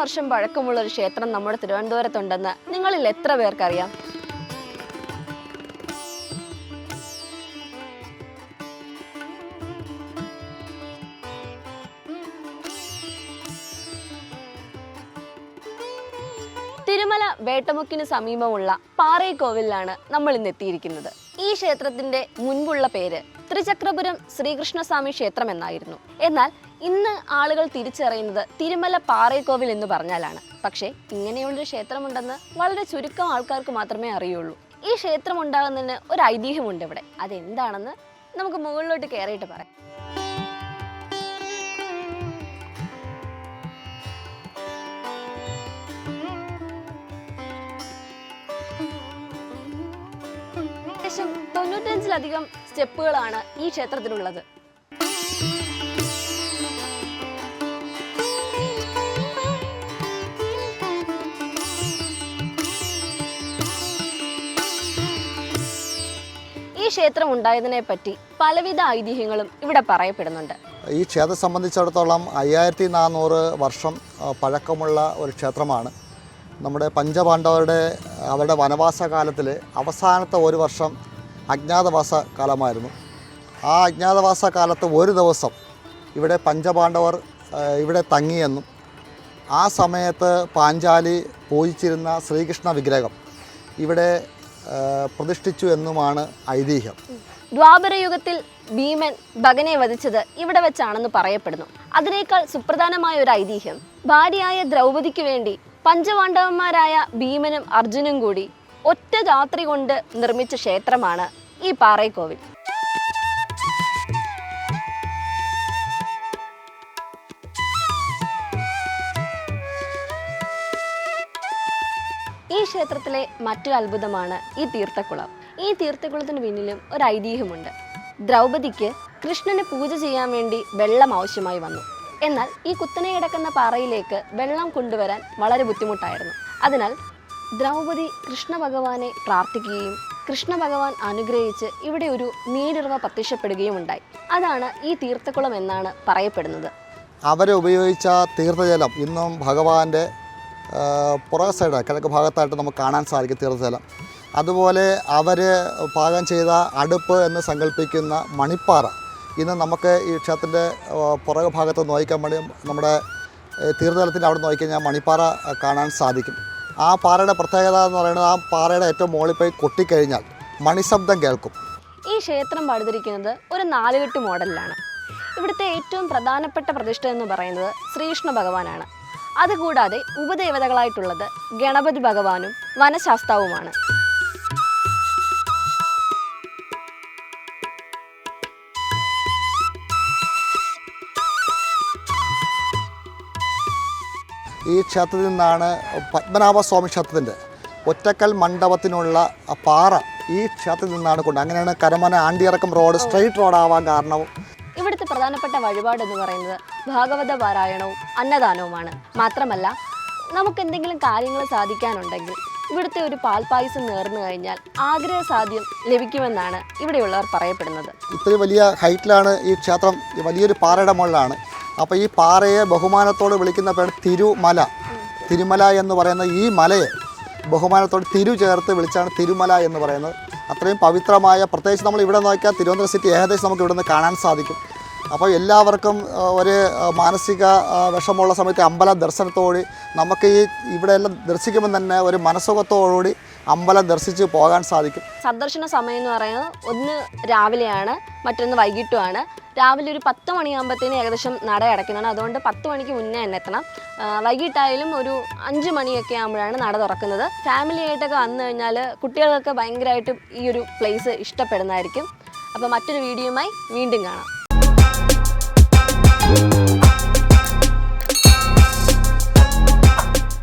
വർഷം പഴക്കമുള്ള ഒരു ക്ഷേത്രം നമ്മുടെ തിരുവനന്തപുരത്തുണ്ടെന്ന് നിങ്ങളിൽ എത്ര പേർക്കറിയാം? തിരുമല വേട്ടമുക്കിന് സമീപമുള്ള പാറേക്കോവിലാണ് നമ്മൾ ഇന്ന് എത്തിയിരിക്കുന്നത്. ഈ ക്ഷേത്രത്തിന്റെ മുൻപുള്ള പേര് ത്രിചക്രപുരം ശ്രീകൃഷ്ണസ്വാമി ക്ഷേത്രം എന്നായിരുന്നു എന്നാൽ ഇന്ന് ആളുകൾ തിരിച്ചറിയുന്നത് തിരുമല പാറേക്കോവിൽ എന്ന് പറഞ്ഞാലാണ്. പക്ഷേ ഇങ്ങനെയുള്ളൊരു ക്ഷേത്രമുണ്ടെന്ന് വളരെ ചുരുക്കം ആൾക്കാർക്ക് മാത്രമേ അറിയുള്ളൂ. ഈ ക്ഷേത്രം ഉണ്ടാകുന്നതിന് ഒരു ഐതിഹ്യമുണ്ട് ഇവിടെ. അതെന്താണെന്ന് നമുക്ക് മുകളിലോട്ട് കയറിയിട്ട് പറയാം. ഏകദേശം തൊണ്ണൂറ്റഞ്ചിലധികം സ്റ്റെപ്പുകളാണ് ഈ ക്ഷേത്രത്തിനുള്ളത്. ഈ ക്ഷേത്രം ഉണ്ടായതിനെ പറ്റി പലവിധ ഐതിഹ്യങ്ങളും ഇവിടെ പറയപ്പെടുന്നുണ്ട്. ഈ ക്ഷേത്രം സംബന്ധിച്ചിടത്തോളം അയ്യായിരത്തി നാനൂറ് വർഷം പഴക്കമുള്ള ഒരു ക്ഷേത്രമാണ്. നമ്മുടെ പഞ്ചപാണ്ഡവരുടെ അവരുടെ വനവാസ കാലത്തിൽ അവസാനത്തെ ഒരു വർഷം അജ്ഞാതവാസ കാലമായിരുന്നു. ആ അജ്ഞാതവാസ കാലത്ത് ഒരു ദിവസം ഇവിടെ പഞ്ചപാണ്ഡവർ ഇവിടെ തങ്ങിയെന്നും ആ സമയത്ത് പാഞ്ചാലി പൂജിച്ചിരുന്ന ശ്രീകൃഷ്ണ വിഗ്രഹം ഇവിടെ പ്രതിഷ്ഠിച്ചു എന്നുമാണ് ഐതിഹ്യം. ദ്വാപരയുഗത്തിൽ ഭീമൻ ഭഗനെ വധിച്ചത് ഇവിടെ വെച്ചാണെന്ന് പറയപ്പെടുന്നു. അതിനേക്കാൾ സുപ്രധാനമായ ഒരു ഐതിഹ്യം ഭാര്യയായ ദ്രൗപദിക്ക് വേണ്ടി പഞ്ചപാണ്ഡവന്മാരായ ഭീമനും അർജുനും കൂടി ഒറ്റ രാത്രി കൊണ്ട് നിർമ്മിച്ച ക്ഷേത്രമാണ് ഈ പാറേക്കോവിൽ. ഈ ക്ഷേത്രത്തിലെ മറ്റൊരു അത്ഭുതമാണ് ഈ തീർത്ഥക്കുളം. ഈ തീർത്ഥക്കുളത്തിന് പിന്നിലും ഒരു ഐതിഹ്യമുണ്ട്. ദ്രൗപദിക്ക് കൃഷ്ണന് പൂജ ചെയ്യാൻ വേണ്ടി വെള്ളം ആവശ്യമായി വന്നു. എന്നാൽ ഈ കുത്തനെ കിടക്കുന്ന പാറയിലേക്ക് വെള്ളം കൊണ്ടുവരാൻ വളരെ ബുദ്ധിമുട്ടായിരുന്നു. അതിനാൽ ദ്രൗപദി കൃഷ്ണഭഗവാനെ പ്രാർത്ഥിക്കുകയും കൃഷ്ണ ഭഗവാൻ അനുഗ്രഹിച്ച് ഇവിടെ ഒരു നീരുറവ പ്രത്യക്ഷപ്പെടുകയും ഉണ്ടായി അതാണ് ഈ തീർത്ഥക്കുളം എന്നാണ് പറയപ്പെടുന്നത്. അവരുപയോഗിച്ച തീർത്ഥജലം ഇന്നും ഭഗവാന്റെ പുറക സൈഡ് കിഴക്ക് ഭാഗത്തായിട്ട് നമുക്ക് കാണാൻ സാധിക്കും തീർത്ഥജലം. അതുപോലെ അവർ പാകം ചെയ്ത അടുപ്പ് എന്ന് സങ്കല്പിക്കുന്ന മണിപ്പാറ ഇന്ന് നമുക്ക് ഈ ക്ഷേത്രത്തിന്റെ പുറകെ ഭാഗത്ത് നോക്കാൻ വേണ്ടി നമ്മുടെ തീർത്ഥലത്തിന്റെ അവിടെ നോക്കിക്കഴിഞ്ഞാൽ മണിപ്പാറ കാണാൻ സാധിക്കും. ആ പാറയുടെ പ്രത്യേകത എന്ന് പറയുന്നത് ആ പാറയുടെ ഏറ്റവും മുകളിൽ പോയി കൊട്ടിക്കഴിഞ്ഞാൽ മണിശബ്ദം കേൾക്കും. ഈ ക്ഷേത്രം പണിതിരിക്കുന്നത് ഒരു നാലുകെട്ട് മോഡലിലാണ്. ഇവിടുത്തെ ഏറ്റവും പ്രധാനപ്പെട്ട പ്രതിഷ്ഠ എന്ന് പറയുന്നത് ശ്രീകൃഷ്ണ ഭഗവാനാണ്. അതുകൂടാതെ ഉപദേവതകളായിട്ടുള്ളത് ഗണപതി ഭഗവാനും വനശാസ്താവുമാണ്. ഈ ക്ഷേത്രത്തിൽ നിന്നാണ് പത്മനാഭസ്വാമി ക്ഷേത്രത്തിന്റെ ഒറ്റക്കൽ മണ്ഡപത്തിനുള്ള പാറ ഈ ക്ഷേത്രത്തിൽ നിന്നാണ് കൊണ്ട് അങ്ങനെയാണ് കരമന ആണ്ടിയിറക്കം റോഡ് സ്ട്രെയിറ്റ് റോഡാവാൻ കാരണവും ഇവിടുത്തെ പ്രധാനപ്പെട്ട വഴിപാട് എന്ന് പറയുന്നത് ഭാഗവത പാരായണവും അന്നദാനവുമാണ്. മാത്രമല്ല നമുക്ക് എന്തെങ്കിലും കാര്യങ്ങൾ സാധിക്കാനുണ്ടെങ്കിൽ ഇവിടുത്തെ ഒരു പാൽപായസം നേർന്നു കഴിഞ്ഞാൽ ആഗ്രഹ സാധ്യം ലഭിക്കുമെന്നാണ് ഇവിടെയുള്ളവർ പറയപ്പെടുന്നത്. ഇത്രയും വലിയ ഹൈറ്റിലാണ് ഈ ക്ഷേത്രം വലിയൊരു പാറയുടെ മുകളിലാണ്. അപ്പോൾ ഈ പാറയെ ബഹുമാനത്തോട് വിളിക്കുന്ന പേര് തിരുമല. തിരുമല എന്ന് പറയുന്ന ഈ മലയെ ബഹുമാനത്തോട് തിരു ചേർത്ത് വിളിച്ചാണ് തിരുമല എന്ന് പറയുന്നത്. അത്രയും പവിത്രമായ പ്രത്യേകിച്ച് നമ്മൾ ഇവിടെ നോക്കിയാൽ തിരുവനന്തപുരം സിറ്റി ഏകദേശം നമുക്ക് ഇവിടെ നിന്ന് കാണാൻ സാധിക്കും. അപ്പോൾ എല്ലാവർക്കും ഒരു മാനസിക വിഷമമുള്ള സമയത്ത് അമ്പല ദർശനത്തോടി നമുക്ക് ഈ ഇവിടെ എല്ലാം ദർശിക്കുമ്പോൾ തന്നെ ഒരു മനസ്സുഖത്തോടുകൂടി അമ്പലം ദർശിച്ച് പോകാൻ സാധിക്കും. സന്ദർശന സമയം എന്ന് പറയുന്നത് ഒന്ന് രാവിലെയാണ് മറ്റൊന്ന് വൈകിട്ടുമാണ്. രാവിലെ ഒരു പത്ത് മണിയാകുമ്പോഴത്തേന് ഏകദേശം നട അടയ്ക്കുന്നുണ്ട് അതുകൊണ്ട് പത്ത് മണിക്ക് മുന്നേ തന്നെ എത്തണം. വൈകിട്ടായാലും ഒരു അഞ്ച് മണിയൊക്കെ ആകുമ്പോഴാണ് നട തുറക്കുന്നത്. ഫാമിലി ആയിട്ടൊക്കെ വന്നു കഴിഞ്ഞാൽ കുട്ടികൾക്കൊക്കെ ഭയങ്കരമായിട്ട് ഈ ഒരു പ്ലേസ് ഇഷ്ടപ്പെടുന്നതായിരിക്കും. അപ്പോൾ മറ്റൊരു വീഡിയോയുമായി വീണ്ടും കാണാം.